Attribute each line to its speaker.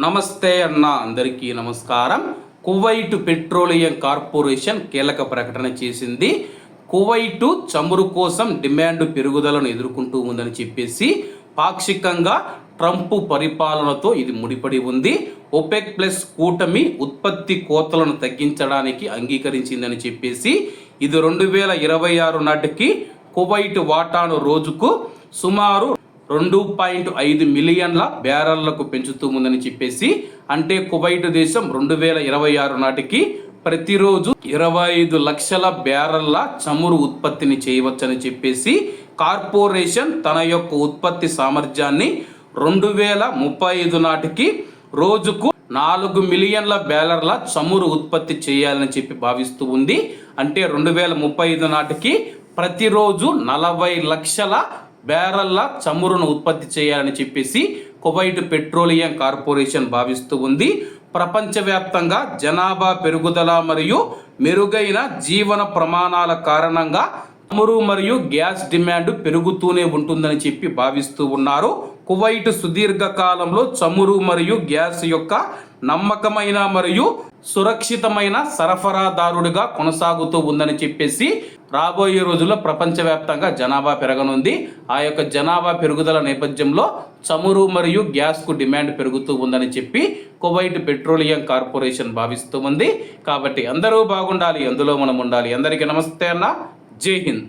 Speaker 1: నమస్తే అన్న అందరికీ నమస్కారం. కువైట్ పెట్రోలియం కార్పొరేషన్ కీలక ప్రకటన చేసింది. కువైటు చమురు కోసం డిమాండ్ పెరుగుదలను ఎదుర్కొంటూ ఉందని చెప్పేసి పాక్షికంగా ట్రంప్ పరిపాలనతో ఇది ముడిపడి ఉంది. ఒపెక్ ప్లస్ కూటమి ఉత్పత్తి కోతలను తగ్గించడానికి అంగీకరించిందని చెప్పేసి ఇది రెండు వేల ఇరవై ఆరు నాటికి కువైట్ వాటాను రోజుకు సుమారు రెండు పాయింట్ ఐదు మిలియన్ల బ్యారళ్ళకు పెంచుతూ ఉందని చెప్పేసి అంటే కువైట్ దేశం రెండు వేల ఇరవై ఆరు నాటికి ప్రతిరోజు ఇరవై ఐదు లక్షల బ్యారళ్ళ చమురు ఉత్పత్తిని చేయవచ్చని చెప్పేసి కార్పొరేషన్ తన యొక్క ఉత్పత్తి సామర్థ్యాన్ని రెండు వేల ముప్పై ఐదు నాటికి రోజుకు నాలుగు మిలియన్ల బ్యాలర్ల చమురు ఉత్పత్తి చేయాలని చెప్పి భావిస్తూ ఉంది. అంటే రెండు వేల ముప్పై ఐదు నాటికి ప్రతిరోజు నలభై లక్షల బ్యారల్ల చమురును ఉత్పత్తి చేయాలని చెప్పేసి కువైట్ పెట్రోలియం కార్పొరేషన్ భావిస్తూ ఉంది. ప్రపంచవ్యాప్తంగా జనాభా పెరుగుదల మరియు మెరుగైన జీవన ప్రమాణాల కారణంగా చమురు మరియు గ్యాస్ డిమాండ్ పెరుగుతూనే ఉంటుందని చెప్పి భావిస్తూ ఉన్నారు. కువైట్ సుదీర్ఘ కాలంలో చమురు మరియు గ్యాస్ యొక్క నమ్మకమైన మరియు సురక్షితమైన సరఫరాదారుడిగా కొనసాగుతూ ఉందని చెప్పేసి రాబోయే రోజుల్లో ప్రపంచవ్యాప్తంగా జనాభా పెరగనుంది. ఆ యొక్క జనాభా పెరుగుదల నేపథ్యంలో చమురు మరియు గ్యాస్కు డిమాండ్ పెరుగుతూ ఉందని చెప్పి కువైట్ పెట్రోలియం కార్పొరేషన్ భావిస్తూ ఉంది. కాబట్టి అందరూ బాగుండాలి అందులో మనం ఉండాలి. అందరికీ నమస్తే అన్న. জয় হিন্দ।